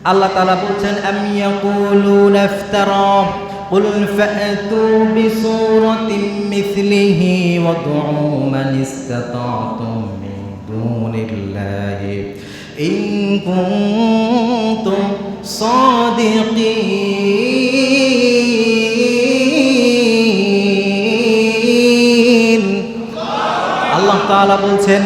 আল্লাহ তাআলা বলছেন আম ইয়াকুলুনা ইফতারা قل فأتوا بسورة مثله وادعوا من استطعتم من دون الله إن كنتم صادقين আল্লাহ তাআলা বলছেন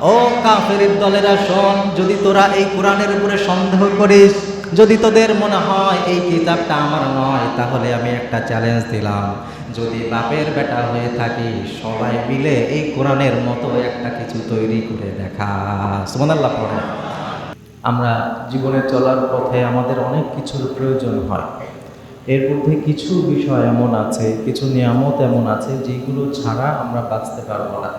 ও কাফের দলেরা শোন, যদি তোরা এই কোরআনের উপরে সন্দেহ করিস, যদি তোদের মনে হয় এই কিতাবটা আমার নয়, তাহলে আমি একটা চ্যালেঞ্জ দিলাম। যদি বাপের বেটা হয়ে থাকি সবাই মিলে এই কোরআনের মতো একটা কিছু তৈরি করে দেখা। সুবহানাল্লাহ পড়ে। আমরা জীবনে চলার পথে আমাদের অনেক কিছুর প্রয়োজন হয়। এর মধ্যে কিছু বিষয় এমন আছে, কিছু নিয়ামত এমন আছে, যেগুলো ছাড়া আমরা বাঁচতে পারব না।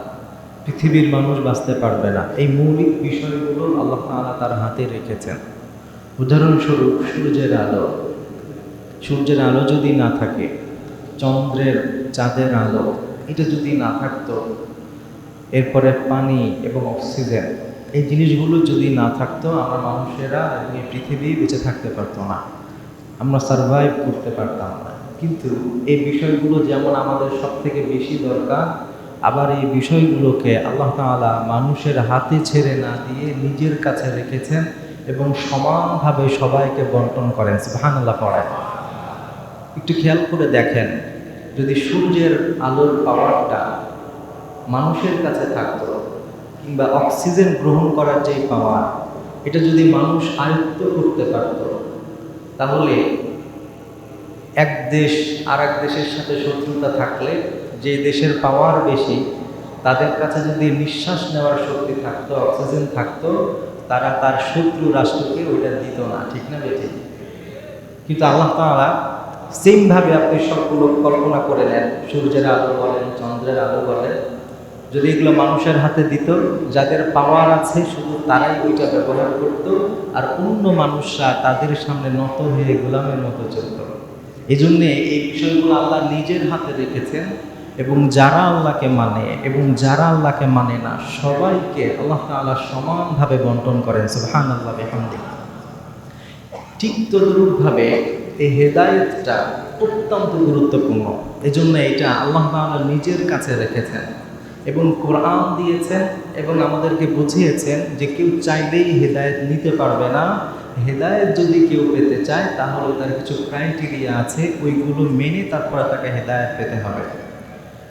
পৃথিবীর মানুষ বাঁচতে পারবে না। এই মৌলিক বিষয়গুলো আল্লাহ তাআলা তার হাতে রেখেছেন। উদাহরণস্বরূপ, সূর্যের আলো। সূর্যের আলো যদি না থাকে, চন্দ্রের চাঁদের আলো, এটা যদি না থাকতো, এরপরে পানি এবং অক্সিজেন, এই জিনিসগুলো যদি না থাকতো, আমরা মানুষেরা এই পৃথিবী বেঁচে থাকতে পারতো না। আমরা সার্ভাইভ করতে পারতাম না। কিন্তু এই বিষয়গুলো যেমন আমাদের সব থেকে বেশি দরকার আবার এই বিষয়গুলোকে আল্লাহ তাআলা মানুষের হাতে ছেড়ে না দিয়ে নিজের কাছে রেখেছেন এবং সমানভাবে সবাইকে বন্টন করেন। সুবহানাল্লাহ পড়েন একটু খেয়াল করে দেখেন, যদি সূর্যের আলোর পাওয়ারটা মানুষের কাছে থাকতো কিংবা অক্সিজেন গ্রহণ করার যে পাওয়ার, এটা যদি মানুষ আয়ত্ত করতে পারত, তাহলে এক দেশ আর এক দেশের সাথে শত্রুতা থাকলে যে দেশের পাওয়ার বেশি, তাদের কাছে যদি নিঃশ্বাস নেওয়ার শক্তি থাকতো অক্সিজেন থাকতো, তারা তার শত্রু রাষ্ট্রকে ওইটা দিত না, ঠিক না বেঠিক কিন্তু আল্লাহ তাআলা সেমভাবে আপনি সবগুলো কল্পনা করে নেন, সূর্যের আলো বলেন, চন্দ্রের আলো বলেন, যদি এগুলো মানুষের হাতে দিত, যাদের পাওয়ার আছে শুধু তারাই ওইটা ব্যবহার করত, আর অন্য মানুষরা তাদের সামনে নত হয়ে গোলামের মতো চলত। এই জন্যে এই বিষয়গুলো আল্লাহ নিজের হাতে রেখেছেন এবং যারা আল্লাহকে মানে এবং যারা আল্লাহকে মানে না, সবাইকে আল্লাহ তাআলা সমানভাবে বন্টন করেন সুবহান আল্লাহ বেহামদি ঠিক তদরূপভাবে এই হেদায়েতটা অত্যন্ত গুরুত্বপূর্ণ। এই জন্য এটা আল্লাহ তাআলা নিজের কাছে রেখেছেন এবং কোরআন দিয়েছেন এবং আমাদেরকে বুঝিয়েছেন যে কেউ চাইলেই হেদায়েত নিতে পারবে না। হেদায়েত যদি কেউ পেতে চায়, তাহলে তার কিছু ক্রাইটেরিয়া আছে, ওইগুলো মেনে তারপরে তাকে হেদায়েত পেতে হবে।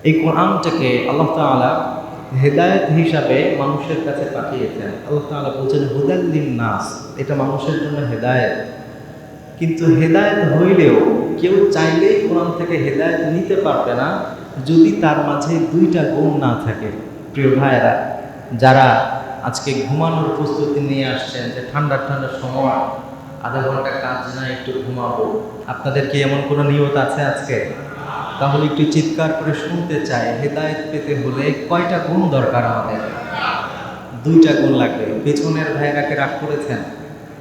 এই কোরআনটাকে আল্লাহ তাআলা হেদায়েত হিসাবে মানুষের কাছে পাঠিয়েছেন। আল্লাহ তাআলা বলছেন হুদাল্লিন নাস এটা মানুষের জন্য হেদায়েত। কিন্তু হেদায়েত হইলেও কেউ চাইলেই কোরআন থেকে হেদায়েত নিতে পারবে না যদি তার মাঝে দুইটা গুণ না থাকে। প্রিয় ভাইয়েরা, যারা আজকে ঘুমানোর প্রস্তুতি নিয়ে আসছেন যে ঠান্ডা ঠান্ডার সময়, আধা ঘণ্টা কাজ না, একটু ঘুমাবো, আপনাদের কি এমন কোনো নিয়ত আছে আজকে? তাহলে একটু চিৎকার করে শুনতে চাই, হেদায়েত পেতে হলে কয়টা গুণ দরকার আমাদের? দুইটা গুণ লাগবে। পেছনের ভাইরাকে রাগ করেছেন?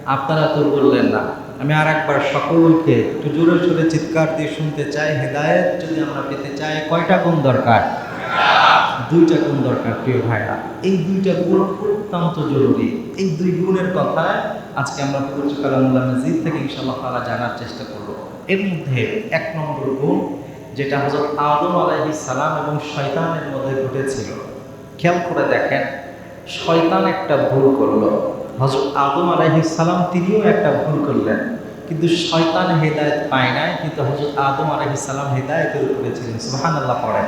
আপনারা তো বললেন না। আমি আর একবার সকলকে একটু জোরে সোরে চিৎকার দিয়ে শুনতে চাই, হেদায়েত যদি আমরা পেতে চাই, কয়টা গুণ দরকার? দুইটা গুণ দরকার, প্রিয় ভাইরা। এই দুইটা গুণ অত্যন্ত জরুরি। এই দুই গুণের কথা আজকে আমরা পবিত্র কালামুল্লাহ মসজিদ থেকে ইনশাআল্লাহ তাআলা জানার চেষ্টা করব। এর মধ্যে এক নম্বর গুণ যেটা হযরত আদম আলাহি সালাম এবং শয়তানের মধ্যে ঘটেছিল। খেয়াল করে দেখেন, শয়তান একটা ভুল করল। হজরত আদম আলাহি সালাম তিনিও একটা ভুল করলেন, কিন্তু শয়তান হেদায়েত পায় নাই, কিন্তু হজরত আদম আলাহি সালাম হেদায়েতের উপরে ছিলেন। সুবহানাল্লাহ পড়েন।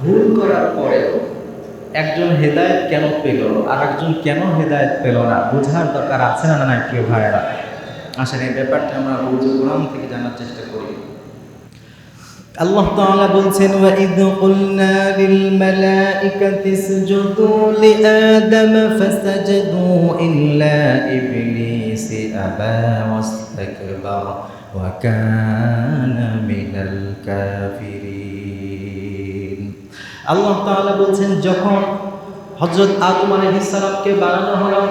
ভুল করার পরেও একজন হেদায়েত কেন পেল আর একজন কেন হেদায়েত পেল না, বোঝার দরকার আছে না না প্রিয় ভাইয়েরা? আসেন, এই ব্যাপারটা আমরা রোজ কোরআন থেকে জানার চেষ্টা করি। আল্লাহ তাআলা বলছেন ওয়া ইদ কুলনা লিল মালাইকাতি ইসজুদু লিআদম ফাসাজাদু ইল্লা ইবলিস আবা ওয়াস্তাকবারা ওয়া কানা মিনাল কাফিরিন আল্লাহ তাআলা বলছেন যখন হযরত আদম আলাইহিস সালামকে বানানো হলো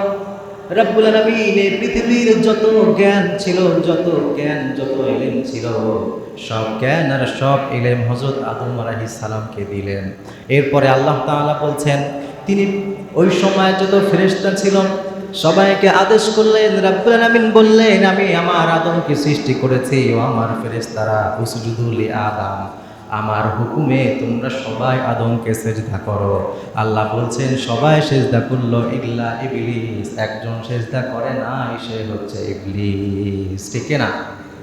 রব্বুল আলামিন পৃথিবীর যত জ্ঞান ছিল, যত জ্ঞান, যত ইলম ছিল, সব জ্ঞান আর সব ইলম হযরত আদম আলাইহিস সালামকে দিলেন। এরপরে আল্লাহ তাআলা বলছেন, তিনি ওই সময় যত ফেরেশতা ছিল, সবাইকে আদেশ করলেন, রাব্বুল আলামিন বললেন, আমি আমার আদমকে সৃষ্টি করেছি ও আমার ফেরেশতারা উসজুদুলি আদম। আমার হুকুমে তোমরা সবাই আদমকে সেজদা করো। আল্লাহ বলছেন, সবাই সেজদা করল ইগলা ইবলিস। একজন সেজদা করে না সে হচ্ছে ইবলিস। ঠিক না?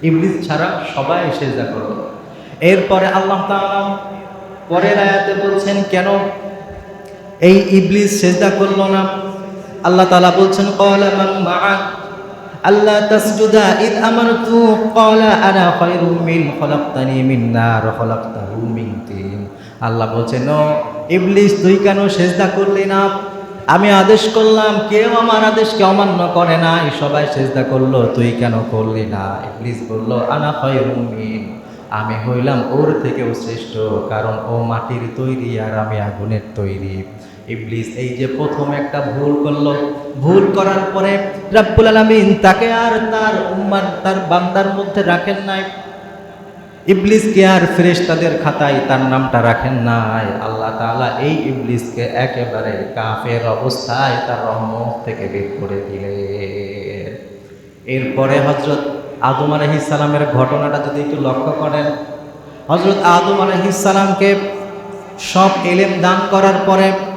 ইবলিস ছাড়া সবাই সেজদা করল এরপরে আল্লাহ তাআলা পরের আয়াতে বলছেন, কেন এই ইবলিস সেজদা করল না? আল্লাহ তাআলা বলছেন ক্বালা মান মা'আক আল্লাহ তাসজুদা, ইদ আমারতু ক্বালা আনা খায়রুম মিন, খলাকতানি মিন নার, খলাকতাহু মিন তিন। আল্লাহ বলছেন ইবলিস, তুই কেন সেজদা করলি না? আমি আদেশ করলাম, কেউ আমার আদেশকে অমান্য করে না। সবাই সেজদা করল, তুই কেন করলি না? ইবলিস বলল, আনা খায়রুম মিন। আমি হইলাম ওর থেকেও শ্রেষ্ঠ, কারণ ও মাটির তৈরি আর আমি আগুনের তৈরি। ইবলিস, এই যে প্রথম একটা ভুল করল, ভুল করার পরে রাব্বুল আলামিন তাকে আর তার উম্মার, তার বান্দার মধ্যে রাখেন নাই। ইবলিসকে আর ফেরেশতাদের খাতায় তার নামটা রাখেন নাই। আল্লাহ তাআলা এই ইবলিসকে একেবারে কাফের অবস্থায় তার রহমত থেকে বের করে দিলেন। এরপরে হজরত আদম আলহিসালামের ঘটনাটা যদি একটু লক্ষ্য করেন হজরত আদম আলহিসালামকে সব এলেম দান করার পরে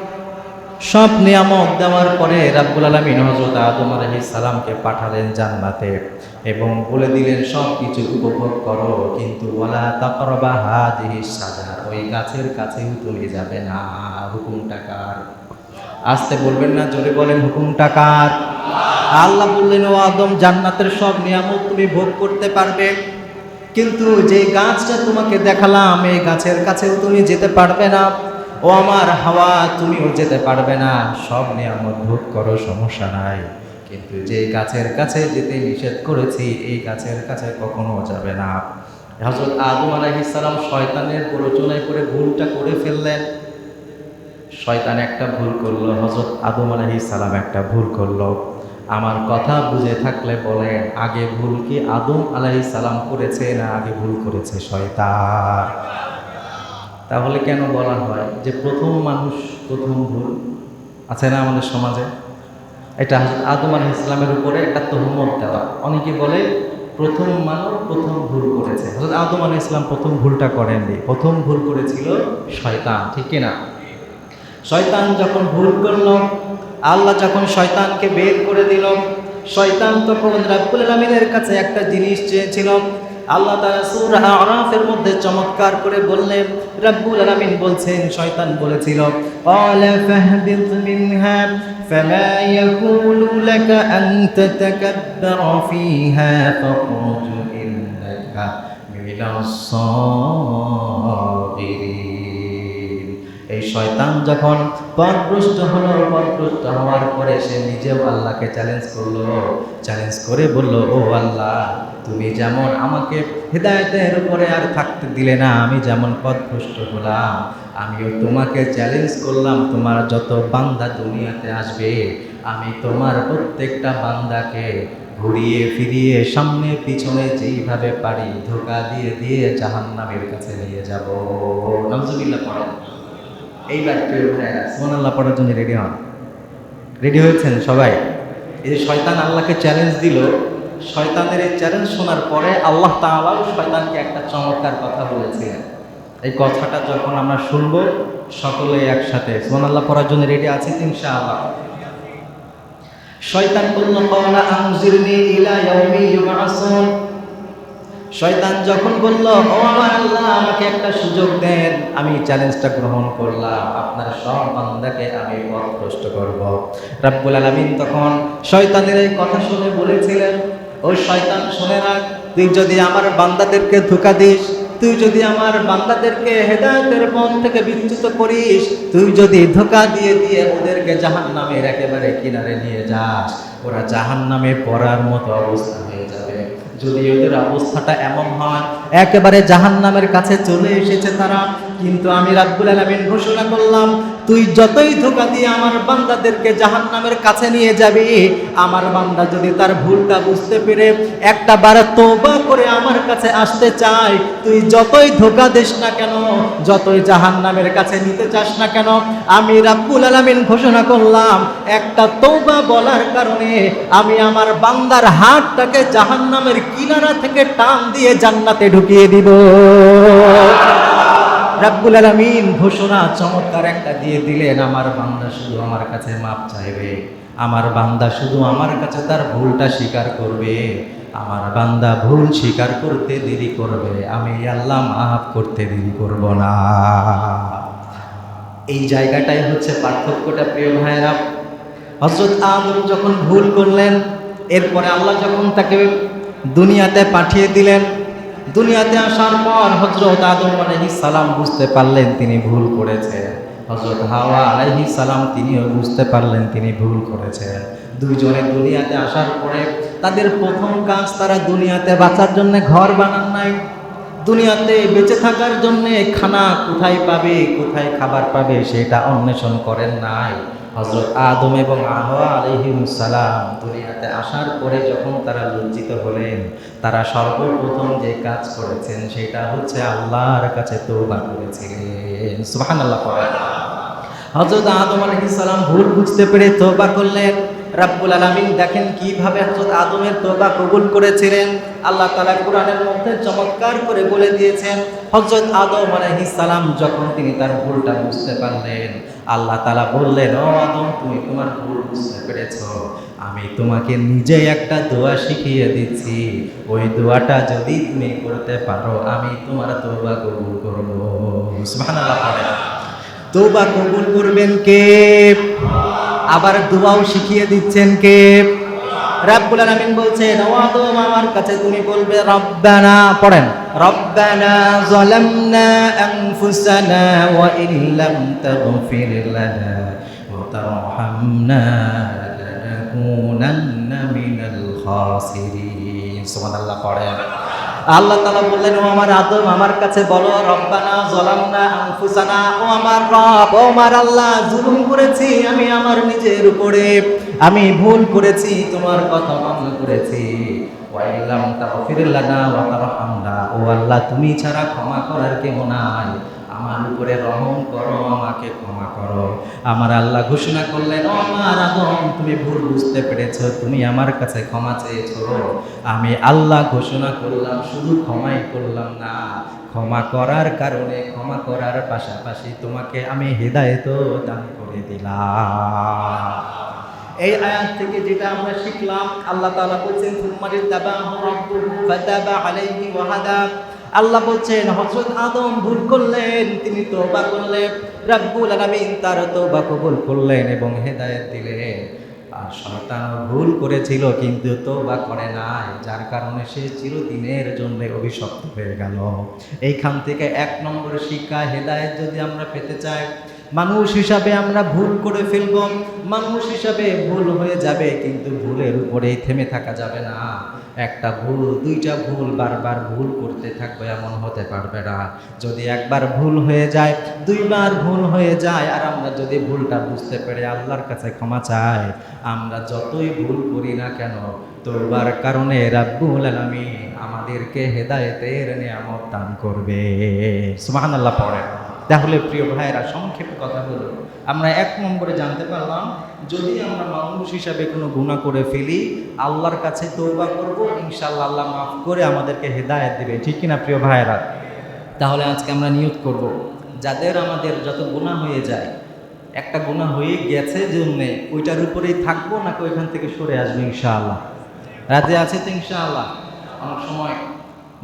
সব নিয়ামত দেওয়ার পরে রাব্বুল আলমিন হজরত আদম আলহিসালামকে পাঠালেন জান্নাতে এবং বলে দিলেন, সব কিছু উপভোগ করো, কিন্তু ওলা তাকরবা হাদিহি সাজা ওই গাছের কাছেও তুমি যাবে না। হুকুমটা কার? আসতে বলবেন না, জোরে বলেন, হুকুমটা কার? আল্লাহ বললেন, ও আদম, জান্নাতের সব নিয়ামত তুমি ভোগ করতে পারবে, কিন্তু যে গাছটা তোমাকে দেখালাম, এই গাছের কাছেও তুমি যেতে পারবে না। ও আমার হাওয়া, তুমিও যেতে পারবে না। সব নিয়ামত ভোগ করো, সমস্যা নাই। কিন্তু যে গাছের কাছে যেতে নিষেধ করেছি, এই গাছের কাছে কখনো যাবে না। হজরত আদম আলাইহিসসালাম শয়তানের প্ররোচনায় করে ভুলটা করে ফেললেন। শয়তান একটা ভুল করল হজরত আদম সালাম একটা ভুল করল। আমার কথা বুঝে থাকলে বলেন, আগে ভুল কি আদম সালাম করেছে না আগে ভুল করেছে শয়তান? তাহলে কেন বলা হয় যে প্রথম মানুষ, প্রথম ভুল? আছে না আমাদের সমাজে? এটা আদম আলহ ইসলামের উপরে একটা তহমত দেওয়া। অনেকে বলে প্রথম মানব প্রথম ভুল করেছে। হযরত আদম আলহ ইসলাম প্রথম ভুলটা করেননি। প্রথম ভুল করেছিল শয়তান, ঠিক না শয়তান যখন ভুল করল, আল্লাহ যখন শয়তানকে বের করে দিল, শয়তান তখন রাব্বুল আলামিনের কাছে একটা জিনিস চেয়েছিল আল্লাহ তাআলা সূরা আরাফের মধ্যে চমৎকার করে বললেন, রব্বুল আলামিন বলছেন, শয়তান বলেছিল ক্বালা ফাহবিত মিনহা ফালা ইয়াকুলু লাকা আন তাতাকাব্বারা ফিহা ফাকুতু ইন্নাকা মিনাস সাগিরিন. এই শয়তান যখন পথভ্রষ্ট হলো, পথভ্রষ্ট হওয়ার পরে সে নিজেও আল্লাহকে চ্যালেঞ্জ করল। চ্যালেঞ্জ করে বলল, ও আল্লাহ, তুমি যেমন আমাকে হৃদায়তের উপরে আর থাকতে দিলে না, আমি যেমন পথভ্রষ্ট হলাম, আমিও তোমাকে চ্যালেঞ্জ করলাম, তোমার যত বান্দা দুনিয়াতে আসবে, আমি তোমার প্রত্যেকটা বান্দাকে ঘুরিয়ে ফিরিয়ে সামনে পিছনে যেইভাবে পারি ধোকা দিয়ে দিয়ে জাহান্নামের কাছে নিয়ে যাব। নজরুল্লাহ পড়েন। এইবার প্রিয় আল্লাহ পড়ার জন্য রেডি হন। রেডি হয়েছেন সবাই? এই যে শয়তান আল্লাহকে চ্যালেঞ্জ দিল শয়তানের এই চ্যালেঞ্জ শোনার পরে আল্লাহ তাআলাও শয়তানকে একটা চমৎকার কথা বলেছিলেন। এই কথাটা যখন আমরা শুনব সকলে একসাথে সোমান আল্লাহ পড়ার জন্য রেডি আছি ইনশাআল্লাহ। শয়তান বলল কওলা আনজিরনি ইলা ইয়াউমি ইউবআসুন শয়তান যখন বলল, ও আল্লাহ, আমাকে একটা সুযোগ দেন, আমি চ্যালেঞ্জটা গ্রহণ করলাম। আপনার সব বান্দাকে আমি পথভ্রষ্ট করব। রাব্বুল আলামিন তখন শয়তানের এই কথা শুনে বলেছিলেন, ও শয়তান, শুনে রাখ তুই যদি আমার বান্দাদেরকে ধোকা দিস, তুই যদি আমার বান্দাদেরকে হেদায়তের পথ থেকে বিচ্যুত করিস, তুই যদি ধোকা দিয়ে দিয়ে ওদেরকে জাহান নামের একেবারে কিনারে নিয়ে যাস, ওরা জাহান নামে পড়ার মতো অবস্থা হয়ে যাবে। যদি ওদের অবস্থাটা এমন হয় একেবারে জাহান নামের কাছে চলে এসেছে তারা। কিন্তু আমি রাব্বুল আলামিন ঘোষণা করলাম, তুই যতই ধোকা দিয়ে আমার বান্দাদেরকে জাহান্নামের কাছে নিয়ে যাবি, আমার বান্দা যদি তার ভুলটা বুঝতে পেরে একটা বার তওবা করে আমার কাছে আসতে চায়, তুই যতই ধোকা দিস না কেন, যতই জাহান্নামের কাছে নিতে চাস না কেন, আমি রাব্বুল আলামিন ঘোষণা করলাম, একটা তওবা বলার কারণে আমি আমার বান্দার হাতটাকে জাহান্নামের কিনারা থেকে টান দিয়ে জান্নাতে ঢুকিয়ে দিব। রাব্বুল আলামিন ঘোষণা চমৎকার একটা দিয়ে দিলেন, আমার বান্দা শুধু আমার কাছে মাপ চাইবে। আমার বান্দা শুধু আমার কাছে তার ভুলটা স্বীকার করবে। আমার বান্দা ভুল স্বীকার করতে দেরি করবে। আমি আল্লাহ মাফ করতে দেরি করব না। এই জায়গাটাই হচ্ছে পার্থক্যটা, প্রিয় ভাইরা হজরত আদম যখন ভুল করলেন, এরপরে আল্লাহ যখন তাকে দুনিয়াতে পাঠিয়ে দিলেন দুনিয়াতে আসার পর হজরত আদম আলহি সালাম বুঝতে পারলেন তিনি ভুল করেছেন। হজরত হাওয়া আলহি সালাম তিনিও বুঝতে পারলেন তিনি ভুল করেছেন। দুইজনে দুনিয়াতে আসার পরে তাদের প্রথম কাজ তারা দুনিয়াতে বাঁচার জন্য ঘর বানান নাই। দুনিয়াতে বেঁচে থাকার জন্যে খানা কোথায় পাবে, কোথায় খাবার পাবে সেটা অন্বেষণ করেন নাই। হজরত আদম এবং আহা আলহিমসালাম দুনিয়াতে আসার পরে যখন তারা লজ্জিত হলেন, তারা সর্বপ্রথম যে কাজ করেছেন সেটা হচ্ছে আল্লাহর কাছে তৌবা করেছিলেন। সুহান আল্লাহ হজরত আদম আলহিসাল্লাম ভুল বুঝতে পেরে তৌবা করলেন। রাব্বুল আলামিন দেখেন কীভাবে হযরত আদমের তওবা কবুল করেছিলেন। আল্লাহ তাআলা কোরআনের মধ্যে চমৎকার করে বলে দিয়েছেন, হযরত আদম আলাইহিস সালাম যখন তিনি তার ভুলটা বুঝতে পারলেন আল্লাহ তালা বললেন, ও আদম, তুমি তোমার ভুল বুঝতে পেরেছ। আমি তোমাকে নিজে একটা দোয়া শিখিয়ে দিচ্ছি। ওই দোয়াটা যদি তুমি করতে পারো, আমি তোমার তওবা কবুল করব। তওবা কবুল করবেন কে? আবার দোয়াও শিখিয়ে দিচ্ছেন কে? রাব্বুল আলামিন বলছেন, ও আদম, আমার কাছে তুমি বলবে, রব্বানা, পড়েন। রব্বানা যালামনা আনফুসানা ওয়া ইল্লাম তাগফির লানা ওয়া তারহামনা লানাকুনান্না মিনাল খাসিরিন। সুবহানাল্লাহ, পড়েন। আল্লাহ তালা বললেন, ও আমার আদম, আমার কাছে বলো, রব্বানা জলামনা আনফুসানা, ও আমার রব, ও আমার আল্লাহ, জুলুম করেছি, আমি আমার নিজের উপরে, আমি ভুল করেছি, তোমার কথা মান্য করেছি। ওয়া তারহামনা। ও আল্লাহ, তুমি ছাড়া ক্ষমা করার কেউ নাই। আমার উপরে রহম করো, আমাকে ক্ষমা করো। আমার আল্লাহ ঘোষণা করলেন আমার আদম তুমি ভুল বুঝতে পেরেছ, তুমি আমার কাছে ক্ষমা চেয়েছো। আমি আল্লাহ ঘোষণা করলাম, শুধু ক্ষমাই করলাম না। ক্ষমা করার কারণে, ক্ষমা করার পাশাপাশি তোমাকে আমি হৃদায়ত দান করে দিলাম। এই আয়াত থেকে যেটা আমরা শিখলাম, আল্লাহ তাআলা বলছেন সুম্মারিদ তাবাহু রাব্বুহু ফাতাবা আলাইহি আল্লাহ বলছেন, হযরত আদম ভুল করলেন, তিনি তওবা করলেন। রাব্বুল আলামিন তার তওবা কবুল করলেন এবং হেদায়েত দিলেন। আর সন্তান ভুল করেছিল, কিন্তু তওবা করে নাই, যার কারণে সে চিরদিনের জন্য অভিশপ্ত হয়ে গেল। এইখান থেকে এক নম্বর শিক্ষা, হেদায়েত যদি আমরা পেতে চাই মানুষ হিসাবে আমরা ভুল করে ফেলব, মানুষ হিসাবে ভুল হয়ে যাবে, কিন্তু ভুলের উপরেই থেমে থাকা যাবে না। একটা ভুল, দুইটা ভুল বারবার ভুল করতে থাকবে এমন হতে পারবে না। যদি একবার ভুল হয়ে যায়, দুইবার ভুল হয়ে যায়, আর আমরা যদি ভুলটা বুঝতে পেরে আল্লাহর কাছে ক্ষমা চাই, আমরা যতই ভুল করি না কেন তোবার কারণে রাব্বুল আলামিন আমাদেরকে হেদায়েতের নিয়ামত দান করবে। সুবহানাল্লাহ, পড়ে। তাহলে প্রিয় ভাইয়েরা, সংক্ষেপে কথা হলো আমরা এক নম্বরে জানতে পারলাম, যদি আমরা মানুষ হিসাবে কোনো গুণা করে ফেলি, আল্লাহর কাছে তৌবা করব ইনশাল্লাহ আল্লাহ মাফ করে আমাদেরকে হেদায়েত দেবে। ঠিক কিনা প্রিয় ভাইয়েরা? তাহলে আজকে আমরা নিয়োগ করব। যাদের আমাদের যত গুণা হয়ে যায়, একটা গুণা হয়ে গেছে জন্যে, ওইটার উপরেই থাকব নাকি ওইখান থেকে সরে আসব ইনশাআল্লাহ? রাতে আছে তো ইনশাআল্লাহ? অনেক সময়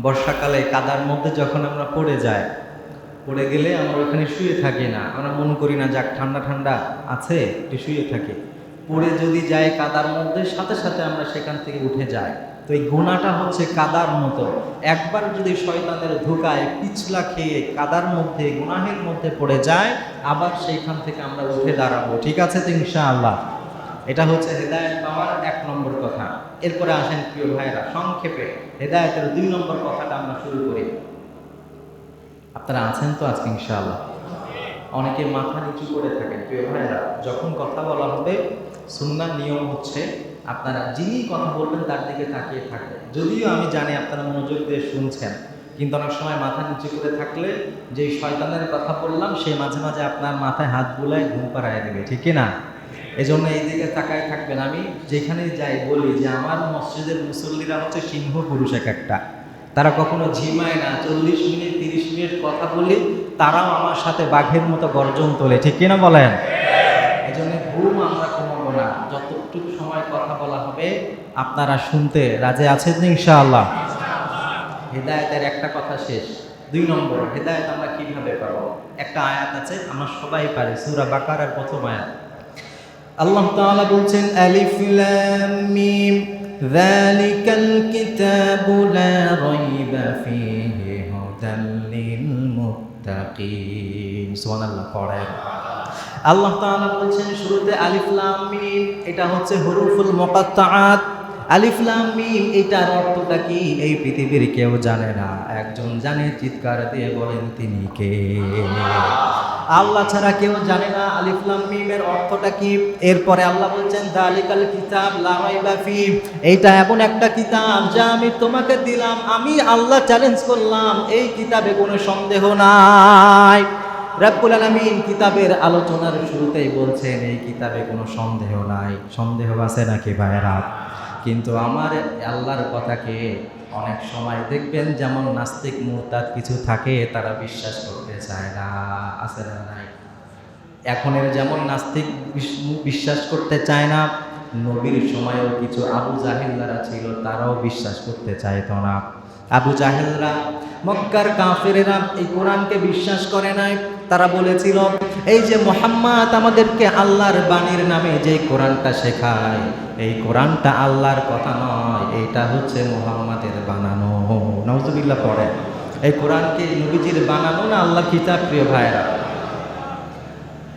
বর্ষাকালে কাদার মধ্যে যখন আমরা পড়ে যাই পড়ে গেলে আমরা ওখানে শুয়ে থাকি না। আমরা মন করি না, যাক, ঠান্ডা ঠান্ডা আছে, একটু শুয়ে থাকি। পড়ে যদি যাই কাদার মধ্যে, সাথে সাথে আমরা সেখান থেকে উঠে যাই। তো এই গোনাটা হচ্ছে কাদার মতো। একবার যদি শয়তানের ধোকায় পিছলা খেয়ে কাদার মধ্যে, গুনাহের মধ্যে পড়ে যায়, আবার সেইখান থেকে আমরা উঠে দাঁড়াবো। ঠিক আছে তো, ইনশাআল্লাহ? এটা হচ্ছে হেদায়ত পাওয়ার এক নম্বর কথা। এরপরে আসেন প্রিয় ভাইরা সংক্ষেপে। হেদায়তের দুই নম্বর কথাটা আমরা শুরু করি। আপনারা আছেন তো আজকে ইনশাআল্লাহ? অনেকে মাথা নিচু করে থাকেন। প্রিয় ভাইরা যখন কথা বলা হবে, সুন্নার নিয়ম হচ্ছে আপনারা যিনি কথা বলবেন তার দিকে তাকিয়ে থাকবেন। যদিও আমি জানি আপনারা মনোযোগ দিয়ে শুনছেন, কিন্তু অনেক সময় মাথা নিচু করে থাকলে যেই শয়তানের কথা বললাম, সে মাঝে মাঝে আপনার মাথায় হাত বুলায় ঘুম পাড়ায় দেবে, ঠিক না? এই জন্য এই দিকে তাকায় থাকবেন। আমি যেখানে যাই বলি যে আমার মসজিদের মুসল্লিরা হচ্ছে সিংহ পুরুষ এক একটা। তারা কখনো ঝিমায় না, চল্লিশ মিনিট মিনিট কথা বলি, তারাও আমার সাথে বাঘের মতো গর্জন তোলে, ঠিক কিনা বলেন? এই জন্য ঘুম আমরা কমাবো না। যতটুকু সময় কথা বলা হবে, আপনারা শুনতে রাজে আছেন ইনশাআল্লাহ? হেদায়তের একটা কথা শেষ। দুই নম্বর, হেদায়ত আমরা কীভাবে পাবো? একটা আয়াত আছে, আমরা সবাই পারি, সূরা বাকারার প্রথম আয়াত। আল্লাহ তাআলা বলছেন, আলিফ লাম মিম, যালিকাল কিতাবু লা রাইবা ফীহি হুদাল সুবহানাল্লাহ পড়েন আল্লাহ তাআলা বলছেন শুরুতে আলিফ লাম মিম, এটা হচ্ছে হুরুফুল মুকাত্তাআত। আলিফ লাম মিম, এটার অর্থটা কি? এই পৃথিবীর কেউ জানে না। একজন জানে, চিৎকার দিয়ে বলেন, তিনি কে? আল্লাহ ছাড়া কেউ জানে না আলিফ লাম মিমের অর্থটা কি। এরপরে আল্লাহ বলছেন, দালিকাল কিতাব লা রাইবা ফি। এইটা এমন একটা কিতাব যা আমি তোমাকে দিলাম, আমি আল্লাহ চ্যালেঞ্জ করলাম, এই কিতাবে কোনো সন্দেহ নাই। রাব্বুল আলামিন কিতাবের আলোচনার শুরুতেই বলছেন, এই কিতাবে কোনো সন্দেহ নাই। সন্দেহ আছে নাকি ভাইরা কিন্তু আমার আল্লাহর কথাকে অনেক সময় দেখবেন, যেমন নাস্তিক মুরতাদ কিছু থাকে, তারা বিশ্বাস করতে চায় না, আছে না, নাই। এখনের যেমন নাস্তিক বিশ্বাস করতে চায় না, নবীর সময়ও কিছু আবু জাহিল্লারা ছিল, তারাও বিশ্বাস করতে চাইতো না। আবু জাহেলরা, মক্কার কাফেরেরা এই কোরআনকে বিশ্বাস করে নাই। তারা বলেছিল, এই যে মোহাম্মদ আমাদেরকে আল্লাহর বাণীর নামে যে কোরআনটা শেখায়, এই কোরআনটা আল্লাহর কথা নয়, এটা হচ্ছে মোহাম্মদের বানানো। নজরুল্লাহ পড়ে এই কোরআনকে নবীজির বানানো না আল্লাহর কিতাব প্রিয় ভাইরা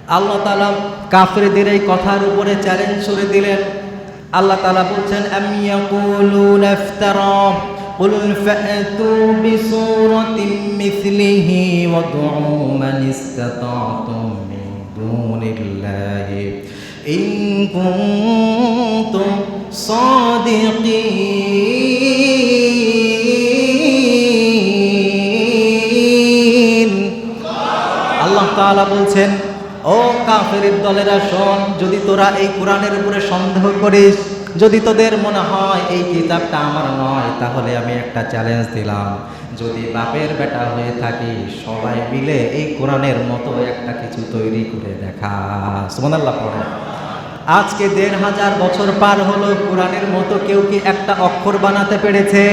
আল্লাহ তালা কাফেরদের এই কথার উপরে চ্যালেঞ্জ ছুড়ে দিলেন আল্লাহ তালা বলছেন আমি ইয়াকুলুন ইফতারা قل فأتوا بسورة مثله وادعوا من استطعتم من دون الله إن كنتم صادقين আল্লাহ তাআলা বলছেন, ও কাফেরের দলেরা, শোন, যদি তোরা এই কোরআনের উপরে সন্দেহ করিস, যদি তোদের মনে হয় এই কিতাবটা আমার নয়, তাহলে আমি একটা চ্যালেঞ্জ দিলাম। যদি বাপের বেটা হয়ে থাকি সবাই মিলে এই কোরআনের মতো একটা কিছু তৈরি করে দেখা। সুবহানাল্লাহ পড়ে। আজকে দেড় হাজার বছর পার হলো, কোরআনের মতো কেউ কি একটা অক্ষর বানাতে পেরেছে?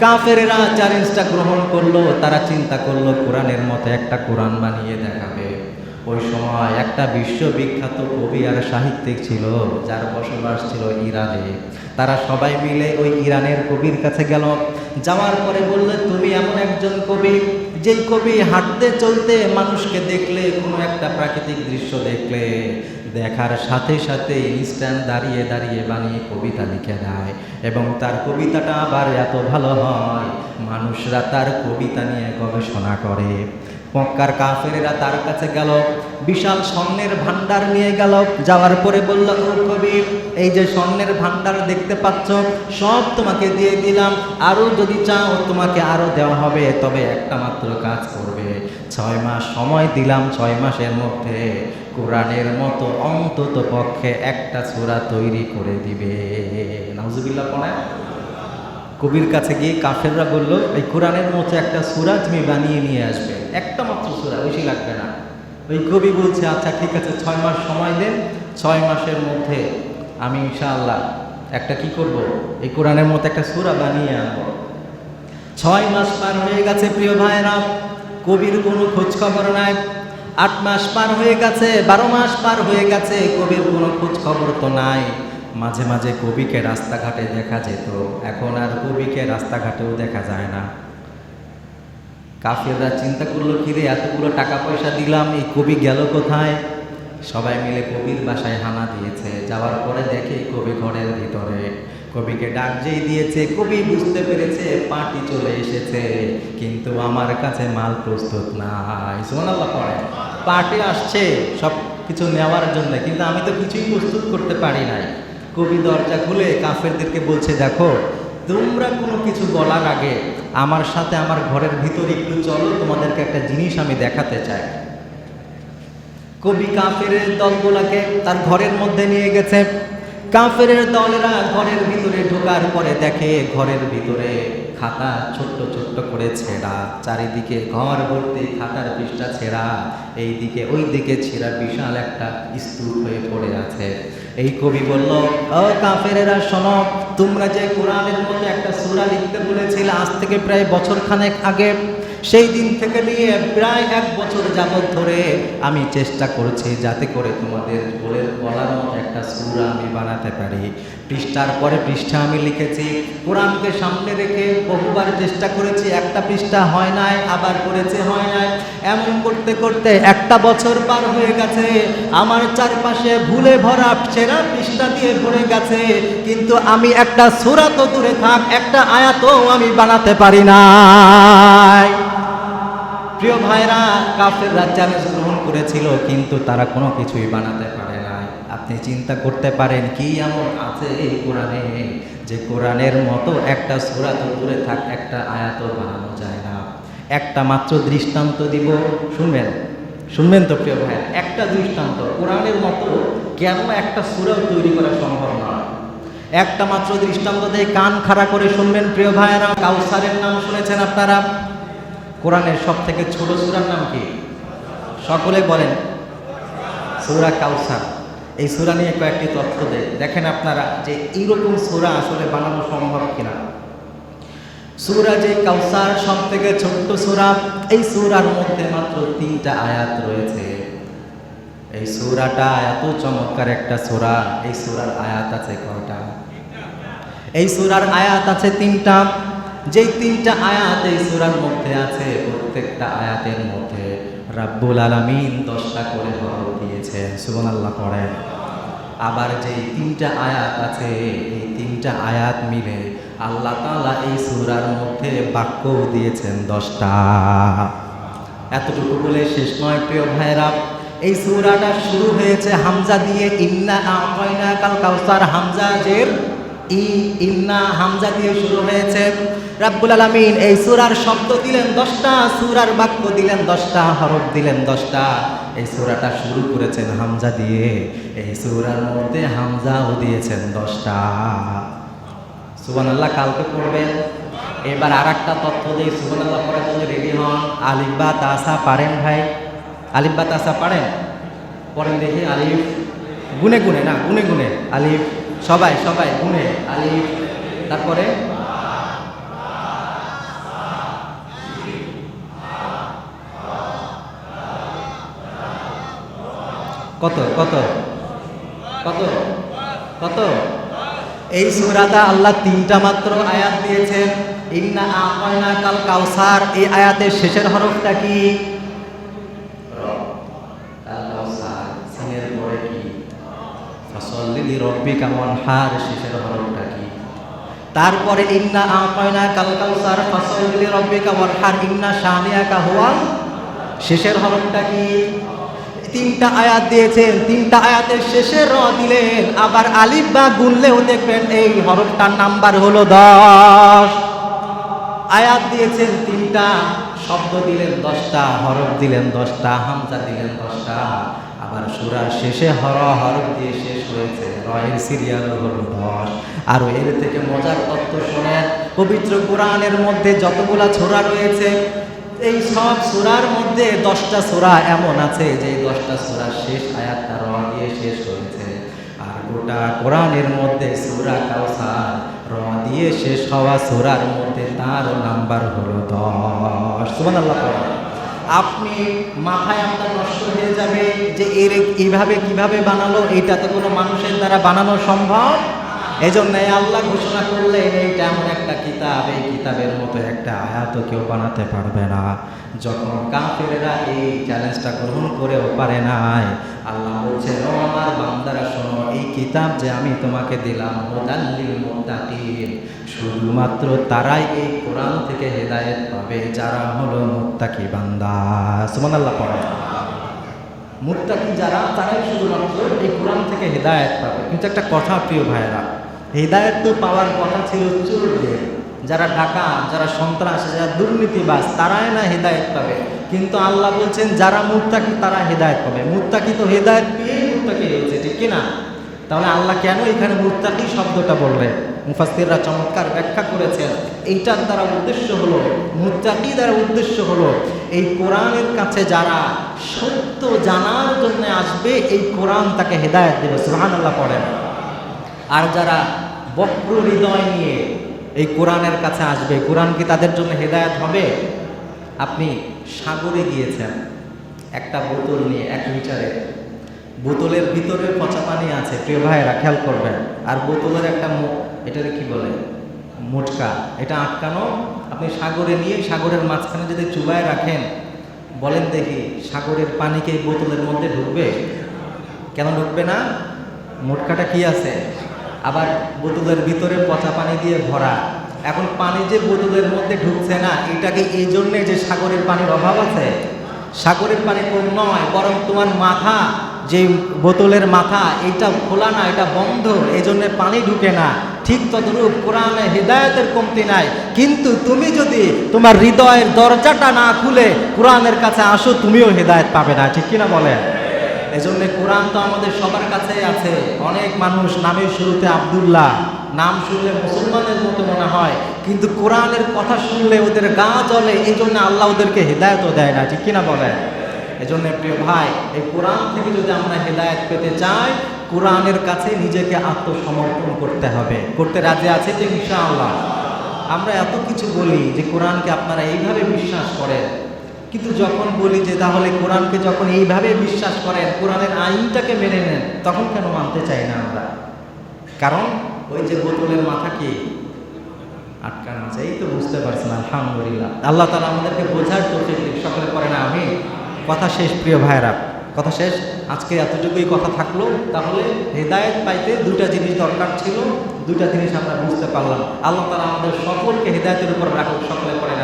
কাফেরেরা চ্যালেঞ্জটা গ্রহণ করল, তারা চিন্তা করল, কোরআনের মতো একটা কোরআন বানিয়ে দেখাবে। ওই সময় একটা বিশ্ববিখ্যাত কবি আর সাহিত্যিক ছিল, যার বসবাস ছিল ইরানে। তারা সবাই মিলে ওই ইরানের কবির কাছে গেল। যাওয়ার পরে বললে, তুমি এমন একজন কবি, যেই কবি হাঁটতে চলতে মানুষকে দেখলে, কোনো একটা প্রাকৃতিক দৃশ্য দেখলে। দেখার সাথে সাথে ইনস্ট্যান্ট দাঁড়িয়ে দাঁড়িয়ে বানিয়ে কবিতা লিখে দেয় এবং তার কবিতাটা আবার এত ভালো হয়, মানুষরা তার কবিতা নিয়ে গবেষণা করে। মক্কার কাফেরেরা তার কাছে গেল, বিশাল স্বর্ণের ভান্ডার নিয়ে গেল। যাওয়ার পরে বলল, ও কবি এই যে স্বর্ণের ভান্ডার দেখতে পাচ্ছ, সব তোমাকে দিয়ে দিলাম। আরও যদি চাও, তোমাকে আরও দেওয়া হবে, তবে একটা মাত্র কাজ করবে। ছয় মাস সময় দিলাম ছয় মাসের মধ্যে। কোরআনের মতো অন্তত পক্ষে একটা সূরা তৈরি করে দিবে। নাউজুবিল্লাহ পড়ে। কবির কাছে গিয়ে কাফেররা বলল, এই কোরআনের মতো একটা সূরা তুমি বানিয়ে নিয়ে আসবে। একটা মাত্র সূরা, বেশি লাগবে না। ওই কবি বলছে আচ্ছা ঠিক আছে, ছয় মাস সময় দেন, ছয় মাসের মধ্যে আমি ইনশাআল্লাহ একটা কি করব? এই কোরআনের মতো একটা সূরা বানিয়ে আনব। ছয় মাস পার হয়ে গেছে, প্রিয় ভাইরা কবির কোনো খোঁজ খবর নাই। আট মাস পার হয়ে গেছে, বারো মাস পার হয়ে গেছে, কবির কোনো খোঁজ খবর তো নাই। মাঝে মাঝে কবিকে রাস্তাঘাটে দেখা যেত, এখন আর কবিকে রাস্তাঘাটেও দেখা যায় না। কাফিররা চিন্তা করল, কিরে, এতগুলো টাকা পয়সা দিলাম, এই কবি গেল কোথায়? সবাই মিলে কবির বাসায় হানা দিয়েছে। যাওয়ার পরে দেখে কবি ঘরের ভিতরে। কবিকে ডাক যেই দিয়েছে, কবি, বুঝতে পেরেছে, পার্টি চলে এসেছে, কিন্তু আমার কাছে মাল প্রস্তুত নাই। সুবহানাল্লাহ পড়ে। পার্টি আসছে সব কিছু নেওয়ার জন্য, কিন্তু আমি তো কিছুই প্রস্তুত করতে পারি নাই। কবি দরজা খুলে কাফেরদেরকে বলছে, দেখো তোমরা কোনো কিছু বলার আগে আমার সাথে আমার ঘরের ভিতরে একটু চলো, তোমাদেরকে একটা জিনিস আমি দেখাতে চাই। কবি কাফের দলগুলাকে তার ঘরের মধ্যে নিয়ে গেছে। কাফের দলেরা ঘরের ভিতরে ঢোকার পরে দেখে ঘরের ভিতরে খাতা ছোট্ট ছোট্ট করে ছেঁড়া, চারিদিকে ঘর ভর্তি খাতার পৃষ্ঠা ছেঁড়া এই দিকে ওই দিকে ছেঁড়া বিশাল একটা স্তূপ হয়ে পড়ে আছে। এই কবি বলল, ও কাফেরেরা, শোনো, তোমরা যে কোরআনের মধ্যে একটা সুরা লিখতে বলেছিলে, আজ থেকে প্রায় বছর খানেক আগে সেই দিন থেকে নিয়ে প্রায় এক বছর যাবৎ ধরে আমি চেষ্টা করছি যাতে করে তোমাদের বলে মতো একটা সুরা আমি বানাতে পারি। পৃষ্ঠার পরে পৃষ্ঠা আমি লিখেছি, কোরআনকে সামনে রেখে বহুবার চেষ্টা করেছি, একটা পৃষ্ঠা হয় নাই, আবার করেছে, হয় নাই। এমন করতে করতে একটা বছর পার হয়ে গেছে, আমার চারপাশে ভুলে ভরা ছেঁড়া পৃষ্ঠা দিয়ে ভরে গেছে, কিন্তু আমি একটা সুরা তো দূরে থাক, একটা আয়াতও আমি বানাতে পারি নাই। প্রিয় ভাইরা, কাফেররা চ্যালেঞ্জ গ্রহণ করেছিল, কিন্তু তারা কোনো কিছুই বানাতে পারে না আপনি চিন্তা করতে পারেন, কি এমন আছে এই কোরআনে? যে কোরআনের মতো একটা সূরা তো দূরে থাক, একটা আয়াতও বানানো যায় না। একটা মাত্র দৃষ্টান্ত দিব, শুনবেন? শুনবেন তো প্রিয় ভাই একটা দৃষ্টান্ত, কোরআনের মতো কেন একটা সূরাও তৈরি করা সম্ভব নয়? একটা মাত্র দৃষ্টান্ত দিয়ে কান খাড়া করে শুনবেন প্রিয় ভাইয়েরা কাউসারের নাম শুনেছেন আপনারা? কোরআনের সব থেকে ছোট সূরার নাম কি? সকলে বলেন সূরা কাউসার। এই সূরা নিয়ে কয়েকটি তথ্য দেয় দেখেন আপনারা যে এইরকম সূরা আসলে বানানো সম্ভব কিনা। সূরা যে কাউসার সব থেকে ছোট্ট সূরা, এই সুরার মধ্যে মাত্র তিনটা আয়াত রয়েছে। এই সূরাটা এত চমৎকার একটা সূরা। এই সূরার আয়াত আছে কয়টা? এই সুরার আয়াত আছে তিনটা। যেই তিনটা আয়াত এই সুরার মধ্যে আছে, প্রত্যেকটা আয়াতের মধ্যে রাব্বুল আলামিন দশটা করে হরফ দিয়েছেন। সুবহানাল্লাহ পড়েন। আবার যেই তিনটা আয়াত আছে, এই তিনটা আয়াত মিলে আল্লাহ তাআলা এই সুরার মধ্যে বাক্যও দিয়েছেন দশটা। এতটুকু বলে শেষ নয়, প্রিয় ভাইরা এই সুরাটা শুরু হয়েছে হামজা দিয়ে, ইন্না কাল কাউসার হামজা জের। ই, ইন্না হামজা দিয়ে শুরু হয়েছে। রাব্বুল আলামিন এই সূরার শব্দ দিলেন দশটা, সূরার বাক্য দিলেন দশটা, হরফ দিলেন দশটা। এই সূরাটা শুরু করেছেন হামজা দিয়ে, এই সূরার মধ্যে হামজাও দিয়েছেন দশটা। সুবহানাল্লাহ, কালকে পড়বেন। এবার আর একটা তথ্য দিই, সুবহানাল্লাহ পড়ার জন্য রেডি হন। আলিফবা তাসা পারেন ভাই। আলিফবা তাসা পারেন? পড়েন দেখি, আলিফ। গুনে গুনে না, গুনে গুনে। আলিফ, সবাই সবাই, গুনে। আলিফ, তারপরে? কত কত? কত? কত? এই সূরাটা আল্লাহ তিনটা মাত্র আয়াত দিয়েছেন। ইন্না আ'তাইনা কাল কাউসার এই আয়াতের শেষের হরফটা কি? র কাল কাউসার। সিনের পরে কি? ফসল্লি লিরাব্বিকা ওয়ানহার শেষের হরফটা কি? তারপরে ইন্না আ'তাইনা কাল কাউসার ফসল্লি লিরাব্বিকা ওয়ানহার ইন্না শানিয়াকা হুয়াল শেষের হরফটা কি? তিনটা আয়াত দিয়েছেন, তিনটা আয়াতের শেষে র দিলেন। আবার আলিফ বা গুনলেও দেখবেন এই হরফটার নাম্বার হলো দশ। আয়াত দিয়েছেন তিনটা, শব্দ দিলেন দশটা, হরফ দিলেন দশটা, হামজা দিলেন দশটা। আবার সুরার শেষে হর হরফ দিয়ে শেষ হয়েছে। রয়ের সিরিয়াল হলো দশ। আর এর থেকে মজার তত্ত্ব শোনেন, পবিত্র কোরআনের মধ্যে যতগুলা ছোড়া রয়েছে এই সব সূরার মধ্যে দশটা সূরা এমন আছে যে দশটা সূরার শেষ আয়াতটা র দিয়ে শেষ হয়েছে আর গোটা কোরআনের মধ্যে সূরা কাউসার র দিয়ে শেষ হওয়া সূরার মধ্যে তার নাম্বার হলো দশ পড়েন। আপনি মাথায় আপনার নষ্ট হয়ে যাবে যে এর এইভাবে কীভাবে বানালো এটা তো কোনো মানুষের দ্বারা বানানো সম্ভব এই জন্য আল্লাহ ঘোষণা করলেন এইটা এমন একটা কিতাব, এই কিতাবের মতো একটা আয়াত কেউ বানাতে পারবে না। যখন কাফেরেরা এই চ্যালেঞ্জটা গ্রহণ করেও পারে নাই, আল্লাহ বলছেন, ও আমার বান্দারা, শোনো, এই কিতাব যে আমি তোমাকে দিলাম মোদাল্লিল মুত্তাকিন, শুধুমাত্র তারাই এই কোরআন থেকে হেদায়েত পাবে, যারা হলো মুত্তাকি বান্দা। আল্লাহ পড়ে। মুত্তাকি যারা, তারাই শুধুমাত্র এই কোরআন থেকে হেদায়েত পাবে। কিন্তু একটা কথা, প্রিয় ভাইয়েরা হেদায়েত তো পাওয়ার কথা ছিল চোরদের। যারা ডাকা যারা সন্ত্রাস, যারা দুর্নীতিবাস তারাই না হেদায়েত পাবে। কিন্তু আল্লাহ বলছেন, যারা মুত্তাকি, তারা হেদায়েত পাবে। মুত্তাকি তো হেদায়েত পেয়ে মুত্তাকি হয়েছে, ঠিক কিনা তাহলে আল্লাহ কেন এখানে মুত্তাকি শব্দটা বললেন? মুফাসসিররা চমৎকার ব্যাখ্যা করেছেন। এইটার দ্বারা উদ্দেশ্য হলো, মুত্তাকি দ্বারা উদ্দেশ্য হলো, এই কোরআনের কাছে যারা সত্য জানার জন্য আসবে, এই কোরআন তাকে হেদায়েত দেবে। সুহান আল্লাহ পড়েন। আর যারা বক্র হৃদয় নিয়ে এই কোরআনের কাছে আসবে, কোরআন কি তাদের জন্য হেদায়ত হবে? আপনি সাগরে গিয়েছেন, একটা বোতল নিয়ে এক লিটারের। বোতলের ভিতরে পচা পানি আছে, প্রিয় ভাইয়েরা, খেয়াল করবেন। আর বোতলের একটা এটাকে কি বলে? মোটকা। এটা আটকানো। আপনি সাগরে নিয়ে সাগরের মাঝখানে যদি চুবায় রাখেন, বলেন দেখি সাগরের পানি কি এই বোতলের মধ্যে ঢুকবে? কেন ঢুকবে না? মোটকাটা কি আছে? আবার বোতলের ভিতরে পচা পানি দিয়ে ভরা। এখন পানি যে বোতলের মধ্যে ঢুকছে না, এটাকে এই জন্যে যে সাগরের পানির অভাব আছে? সাগরের পানি কম নয়, বরং তোমার মাথা, যে বোতলের মাথা, এটা খোলা না, এটা বন্ধ এই জন্য পানি ঢুকে না। ঠিক তদরূপ কোরআনে হৃদায়তের কমতি নাই। কিন্তু তুমি যদি তোমার হৃদয়ের দরজাটা না খুলে কোরআনের কাছে আসো, তুমিও হৃদায়ত পাবে না, ঠিক কিনা বলেন? এজন্য কোরআন তো আমাদের সবার কাছেই আছে। অনেক মানুষ নামের শুরুতে আব্দুল্লাহ, নাম শুনলে মুসলমানের মতো মনে হয়, কিন্তু কোরআনের কথা শুনলে ওদের গা জ্বলে এই জন্য আল্লাহ ওদেরকে হেদায়তও দেয় না, ঠিক কিনা বলেন? এজন্য প্রিয় ভাই, এই কোরআন থেকে যদি আমরা হেদায়ত পেতে চাই, কোরআনের কাছে নিজেকে আত্মসমর্পণ করতে হবে। করতে রাজি আছে যে ইনশাআল্লাহ? আমরা এত কিছু বলি যে কোরআনকে আপনারা এইভাবে বিশ্বাস করেন। কিন্তু যখন বলি যে তাহলে কোরআনকে যখন এইভাবে বিশ্বাস করেন, কোরআনের আইনটাকে মেনে নেন, তখন কেন মানতে চাই না আমরা? কারণ ওই যে বোতলের মাথা কি? আটকানো এই তো বুঝতে পারছেন, আলহামদুলিল্লাহ। আল্লাহ তালা আমাদেরকে বোঝার তো সকলে করে না আমি কথা শেষ, প্রিয় ভাইরা কথা শেষ। আজকে এতটুকুই কথা থাকল, তাহলে হেদায়েত পাইতে দুটা জিনিস দরকার ছিল, দুটা জিনিস আমরা বুঝতে পারলাম। আল্লাহ তালা আমাদের সকলকে হেদায়েতের উপর রাখুক, সকলে পড়ে